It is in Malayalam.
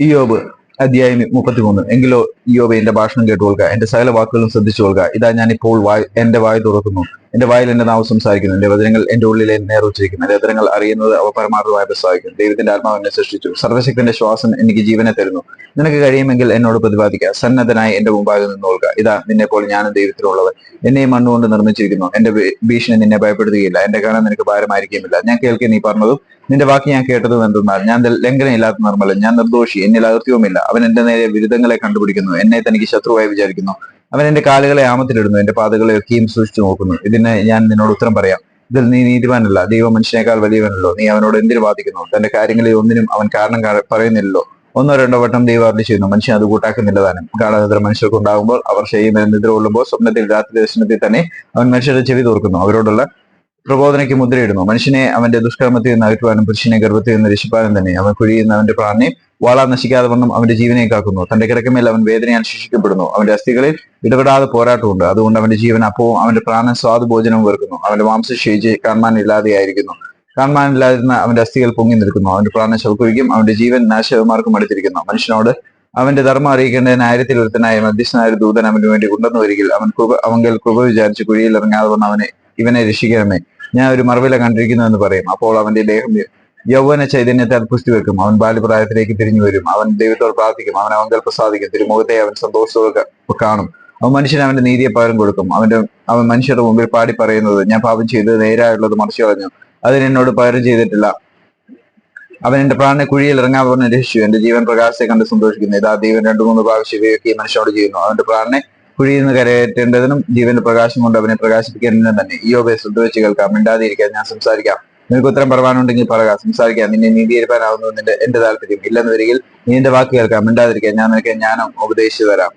ഇയോബ് അധ്യായം മുപ്പത്തിമൂന്ന്. എങ്കിലോ ഇയോബ് എന്റെ ഭാഷണം കേട്ടുകൊള്ളുക. എന്റെ സകല വാക്കുകളും ശ്രദ്ധിച്ചു കൊള്ളുക. ഇതാ ഞാൻ ഇപ്പോൾ വായ് എന്റെ വായ തുറക്കുന്നു. എന്റെ വായിൽ എന്റെ നാവ് സംസാരിക്കുന്നു. എന്റെ വചനങ്ങൾ എന്റെ ഉള്ളിലെ നേറുച്ചിരിക്കുന്നു എന്റെ വചനങ്ങൾ അറിയുന്നത് അവ പരമാർത്ഥമായി പ്രസ്താവിക്കും ദൈവത്തിന്റെ ആത്മാവ് എന്നെ സൃഷ്ടിച്ചു. സർവശക്തന്റെ ശ്വാസം എനിക്ക് ജീവനെ തരുന്നു. നിനക്ക് കഴിയുമെങ്കിൽ എന്നോട് പ്രതിപാദിക്കുക. സന്നദ്ധനായി എന്റെ മുമ്പാകെ നിന്നോൾക്കുക ഇതാ നിന്നെ പോലെ ഞാനും ദൈവത്തിലുള്ളവൻ. എന്നെ ഈ മണ്ണുകൊണ്ട് നിർമ്മിച്ചിരിക്കുന്നു. എന്റെ ഭീഷണി നിന്നെ ഭയപ്പെടുത്തുകയില്ല എന്റെ കാരണം നിനക്ക് ഭാരമായിരിക്കുമില്ല ഞാൻ കേൾക്കെ നീ പറഞ്ഞതും നിന്റെ വാക്ക് ഞാൻ കേട്ടതും എന്തെന്നാൽ ഞാൻ ലംഘനയില്ലാത്ത നിർമ്മലൻ ഞാൻ നിർദോഷി എന്നിൽ അകൃത്യവുമില്ല. അവൻ എന്റെ നേരെ വിരുദ്ധങ്ങളെ കണ്ടുപിടിക്കുന്നു എന്നെ തനിക്ക് ശത്രുവായി വിചാരിക്കുന്നു. അവൻ എന്റെ കാലുകളെ ആമത്തിലിടുന്നു എന്റെ പാതകളെ ഒക്കെയും സൂക്ഷിച്ചു നോക്കുന്നു. ഇതിന് ഞാൻ നിന്നോട് ഉത്തരം പറയാം. ഇതിൽ നീ നീതിവാനല്ല ദൈവം മനുഷ്യനേക്കാൾ വലിയവനല്ലോ. നീ അവനോട് എന്തിനു ബാധിക്കുന്നു തന്റെ കാര്യങ്ങളിൽ ഒന്നിനും അവൻ കാരണം പറയുന്നില്ലല്ലോ. ഒന്നോ രണ്ടോ വട്ടം ദൈവം അരുളി ചെയ്യുന്നു മനുഷ്യൻ അത് കൂട്ടാക്കുന്നില്ല താനും. കാണാതെ മനുഷ്യർക്ക് ഉണ്ടാകുമ്പോൾ അവർ ചെയ്യുന്ന നിദ്ര കൊള്ളുമ്പോൾ സ്വപ്നത്തിൽ രാത്രി ദർശനത്തിൽ തന്നെ അവൻ മനുഷ്യരുടെ ചെവി തോർക്കുന്നു. അവരോടുള്ള പ്രബോധനയ്ക്ക് മുദ്രയിടുന്നു. മനുഷ്യനെ അവന്റെ ദുഷ്കർമ്മത്തിൽ നിന്ന് അകറ്റുവാനും പുരുഷനെ ഗർഭത്തിൽ നിന്ന് രക്ഷിപ്പാനും തന്നെ. അവൻ കുഴിയുന്ന അവന്റെ പ്രാണനെ വാള നശിക്കാതെ വന്നും അവന്റെ ജീവനെ കാക്കുന്നു. തന്റെ കിടക്കമേൽ അവൻ വേദനയാൽ ശിക്ഷിക്കപ്പെടുന്നു. അവന്റെ അസ്ഥികളിൽ ഇടപെടാതെ പോരാട്ടമുണ്ട്. അതുകൊണ്ട് അവന്റെ ജീവൻ അപ്പവും അവന്റെ പ്രാണൻ സ്വാദുഭോജനവും വെറുക്കുന്നു. അവന്റെ മാംസം ക്ഷയിച്ച് കാണാനില്ലാതെയായിരിക്കുന്നു കാണാനില്ലാതിരുന്ന അവന്റെ അസ്ഥികൾ പൊങ്ങി നിൽക്കുന്നു. അവന്റെ പ്രാണൻ ശവക്കുഴിക്കും അവന്റെ ജീവൻ നാശവന്മാർക്കും അടുത്തിരിക്കുന്നു. മനുഷ്യനോട് അവന്റെ ധർമ്മം അറിയിക്കേണ്ടതിന് ആയിരത്തിൽ ഒരുത്തനായ മധ്യസ്ഥനായ ദൂതൻ അവന് വേണ്ടി ഉണ്ടെന്ന് വരികിൽ അവൻ കൃപ അവങ്കൽ കൃപ വിചാരിച്ച് കുഴിയിൽ ഇറങ്ങാതെ വന്ന് അവനെ ഇവനെ രക്ഷിക്കണമേ. ഞാൻ ഒരു മറവില കണ്ടിരിക്കുന്നു എന്ന് പറയും. അപ്പോൾ അവന്റെ ദേഹം യൗവന ചൈതന്യത്താൽ പുഷ്ടിവെക്കും അവൻ ബാല്യപ്രായത്തിലേക്ക് തിരിഞ്ഞു വരും. അവൻ ദൈവത്തോട് പ്രാർത്ഥിക്കും. അവൻ അവങ്കൽ പ്രസാദിക്കും തിരുമുഖത്തെ അവൻ സന്തോഷത്തോടെ കാണും. അവൻ മനുഷ്യന് അവന്റെ നീതിയെ പകരം കൊടുക്കും. അവന്റെ അവൻ മനുഷ്യരുടെ മുമ്പിൽ പാടി പറയുന്നത് ഞാൻ പാപം ചെയ്ത് നേരായുള്ളത് മറിച്ചു കളഞ്ഞു. അതിന് എന്നോട് പകരം ചെയ്തിട്ടില്ല. അവൻ എന്റെ പ്രാണനെ കുഴിയിൽ ഇറങ്ങാൻ പറഞ്ഞ് രക്ഷിച്ചു. എന്റെ ജീവൻ പ്രകാശത്തെ കണ്ട് സന്തോഷിക്കുന്നു. ഇതാ ദൈവൻ രണ്ടു മൂന്ന് പ്രാവശ്യം ഉപയോഗിക്കുകയും മനുഷ്യനോട് ചെയ്യുന്നു. അവന്റെ പ്രാണനെ കുഴിയിൽ നിന്ന് കരയേറ്റേണ്ടതിനും ജീവന്റെ പ്രകാശം കൊണ്ട് അവനെ പ്രകാശിപ്പിക്കേണ്ടതിനും തന്നെ ഈ യോബെ ശ്രദ്ധ വെച്ച് കേൾക്കാം. മിണ്ടാതിരിക്കാൻ ഞാൻ സംസാരിക്കാം. നിനക്ക് ഉത്തരം പറയാനുണ്ടെങ്കിൽ പറയുക സംസാരിക്കാം. നിന്നെ നീതിയിരിക്കാനാവുന്നു നിന്റെ എന്റെ താല്പര്യം ഇല്ലെന്ന് വരികിൽ നീ എന്റെ വാക്ക് കേൾക്കാം. മിണ്ടാതിരിക്കാൻ ഞാൻ നിനക്ക് ജ്ഞാനം ഉപദേശിച്ചു തരാം.